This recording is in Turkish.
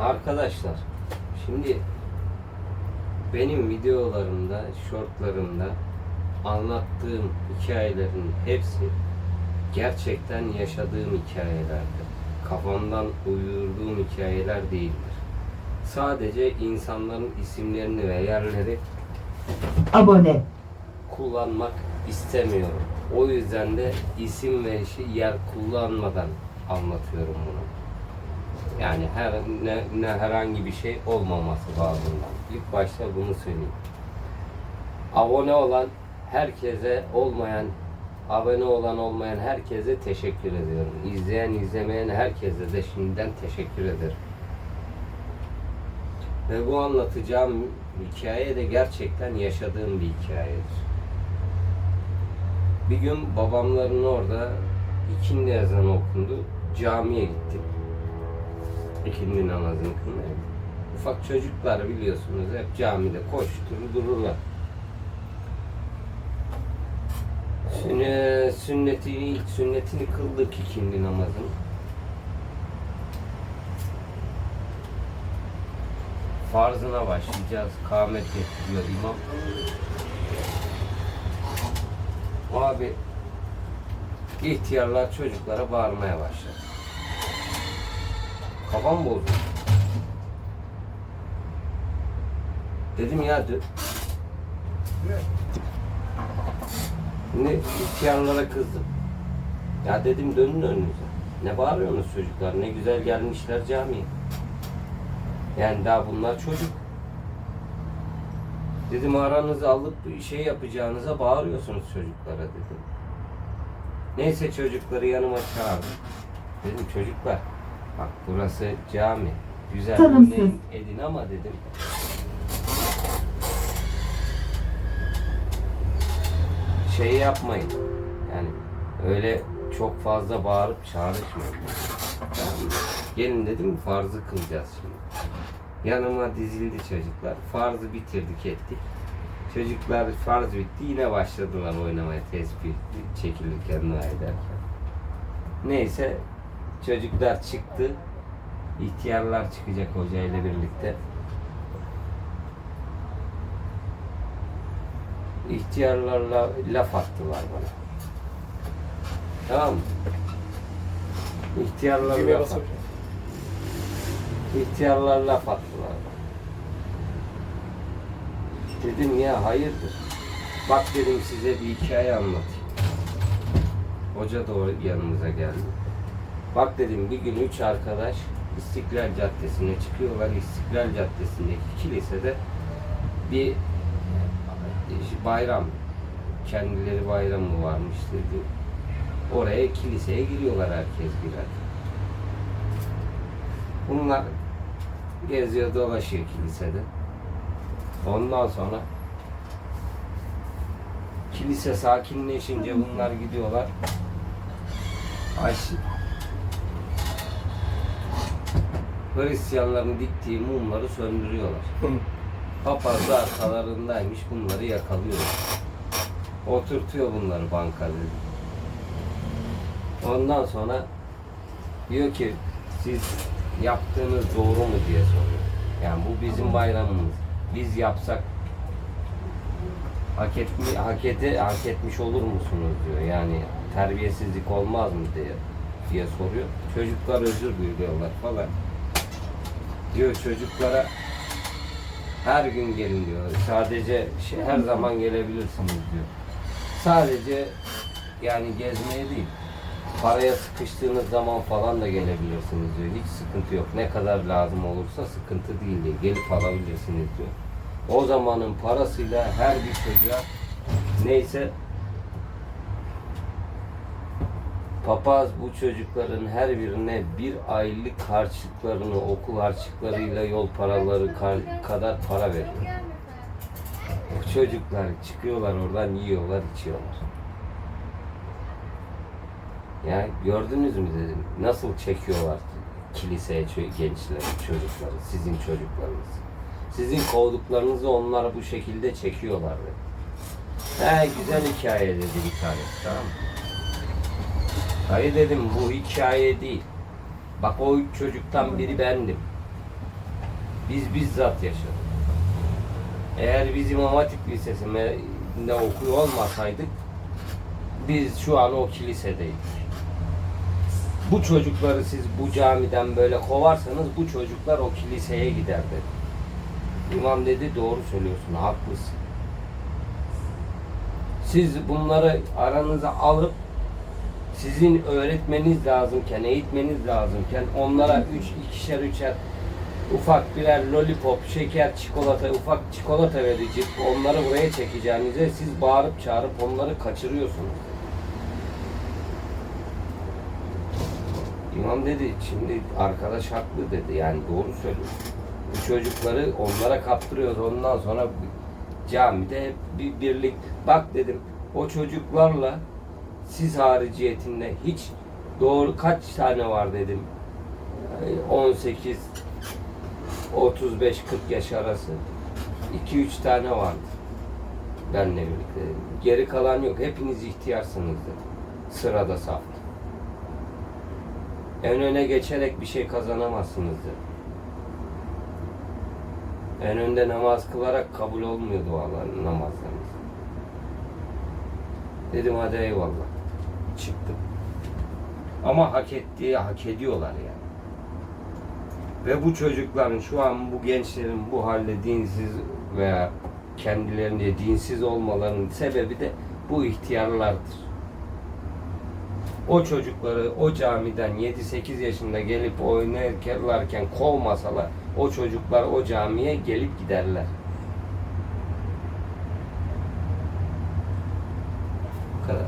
Arkadaşlar şimdi benim videolarımda, shortlarımda anlattığım hikayelerin hepsi gerçekten yaşadığım hikayelerdir. Kafamdan uydurduğum hikayeler değildir. Sadece insanların isimlerini ve yerleri abone, kullanmak istemiyorum. O yüzden de isim ve yer kullanmadan anlatıyorum bunu. Yani her ne, ne herhangi bir şey olmaması bağımından. İlk başta bunu söyleyeyim. Abone olan herkese olmayan abone olan olmayan herkese teşekkür ediyorum. İzleyen izlemeyen herkese de şimdiden teşekkür ederim. Ve bu anlatacağım hikaye de gerçekten yaşadığım bir hikayedir. Bir gün babamların orada ikindi ezanı okundu. Camiye gittim. İkindi namazını kılmaya. Ufak çocuklar biliyorsunuz hep camide koşturur dururlar. Sünne, sünnetini, ilk sünnetini kıldık ikindi namazını. Farzına başlayacağız. Kâhmet getiriyor imam. Abi ihtiyarlar çocuklara bağırmaya başladı. Kafam bozuldu. Dedim ya dö- ne ihtiyarlara kızdım. Ya dedim dönün önünüze. Ne bağırıyorsunuz çocuklar? Ne güzel gelmişler camiye. Yani daha bunlar çocuk. Dedim aranızı alıp bir şey yapacağınıza bağırıyorsunuz çocuklara dedim. Neyse çocukları yanıma çağırdım. Dedim çocuklar bak burası cami. Güzel Tanımsız. dinleyin, edin ama dedim. Şey yapmayın. Yani öyle çok fazla bağırıp çağrışmayın. Mı? Gelin dedim farzı kılacağız şimdi. Yanıma dizildi çocuklar. Farzı bitirdik ettik. Çocuklar farz bitti yine başladılar oynamaya tesbih çekilirken dua ederken. Neyse çocuklar çıktı. İhtiyarlar çıkacak hocayla birlikte. İhtiyarlarla laf attılar bana. Tamam mı? İhtiyarlar laf. İhtiyarlar laf attılar. Dedim ya hayırdır? Bak dedim size bir hikaye anlatayım. Hoca da yanımıza geldi. Bak dedim bir gün üç arkadaş İstiklal Caddesi'ne çıkıyorlar. İstiklal Caddesi'ndeki kilisede bir bayram kendileri bayramı varmış dedi. Oraya kiliseye giriyorlar herkes birer. Bunlar geziyor dolaşıyor kilisede. Ondan sonra kilise sakinleşince bunlar gidiyorlar. Aş Hristiyanların diktiği mumları söndürüyorlar. Papaz da arkalarındaymış bunları yakalıyor. Oturtuyor bunları bankada. Ondan sonra diyor ki siz yaptığınız doğru mu diye soruyor. Yani bu bizim bayramımız. Biz yapsak hak etmi hak, ede, hak etmiş olur musunuz diyor. Yani terbiyesizlik olmaz mı diye diye soruyor. Çocuklar özür diliyorlar falan. Diyor çocuklara her gün gelin diyor. Sadece şey, her zaman gelebilirsiniz diyor. Sadece yani gezmeye değil. Paraya sıkıştığınız zaman falan da gelebilirsiniz diyor. Hiç sıkıntı yok. Ne kadar lazım olursa sıkıntı değil diyor. Gelip alabilirsiniz diyor. O zamanın parasıyla her bir çocuğa neyse papaz bu çocukların her birine bir aylık harçlıklarını okul harçlıklarıyla yol paraları kadar para veriyor. Bu çocuklar çıkıyorlar oradan yiyorlar içiyorlar. Ya gördünüz mü dedim. Nasıl çekiyorlar kiliseye gençleri, çocukları, sizin çocuklarınız. Sizin kovduklarınızı onlar bu şekilde çekiyorlar dedi. He güzel hikaye dedi bir tanesi tamam mı? Hayır dedim bu hikaye değil. Bak o üç çocuktan biri bendim. Biz bizzat yaşadık. Eğer biz İmam Hatip Lisesi'nde okuyor olmasaydık biz şu an o kilisedeydik. Bu çocukları siz bu camiden böyle kovarsanız bu çocuklar o kiliseye gider dedi. İmam dedi doğru söylüyorsun haklısın. Siz bunları aranıza alıp sizin öğretmeniz lazımken, eğitmeniz lazımken onlara üç, ikişer, üçer ufak birer lollipop, şeker, çikolata, ufak çikolata verecek, onları buraya çekeceğinize siz bağırıp çağırıp onları kaçırıyorsunuz. İmam dedi, şimdi arkadaş haklı dedi, yani doğru söylüyor. Bu çocukları onlara kaptırıyoruz, ondan sonra camide hep bir birlik. Bak dedim, o çocuklarla siz hariciyetinde hiç doğru kaç tane var dedim. Ee, 18 35-40 yaş arası 2-3 tane vardı. Benle birlikte. Geri kalan yok. Hepiniz ihtiyarsınız dedi. Sırada safta. En öne geçerek bir şey kazanamazsınız dedi. En önde namaz kılarak kabul olmuyor duaların, namazlarınız. Dedim hadi eyvallah. Çıktım. Ama hak ettiği hak ediyorlar yani. Ve bu çocukların şu an bu gençlerin bu halde dinsiz veya kendilerinde dinsiz olmalarının sebebi de bu ihtiyarlardır. O çocukları o camiden 7-8 yaşında gelip oynarken kovmasalar o çocuklar o camiye gelip giderler. Bu kadar.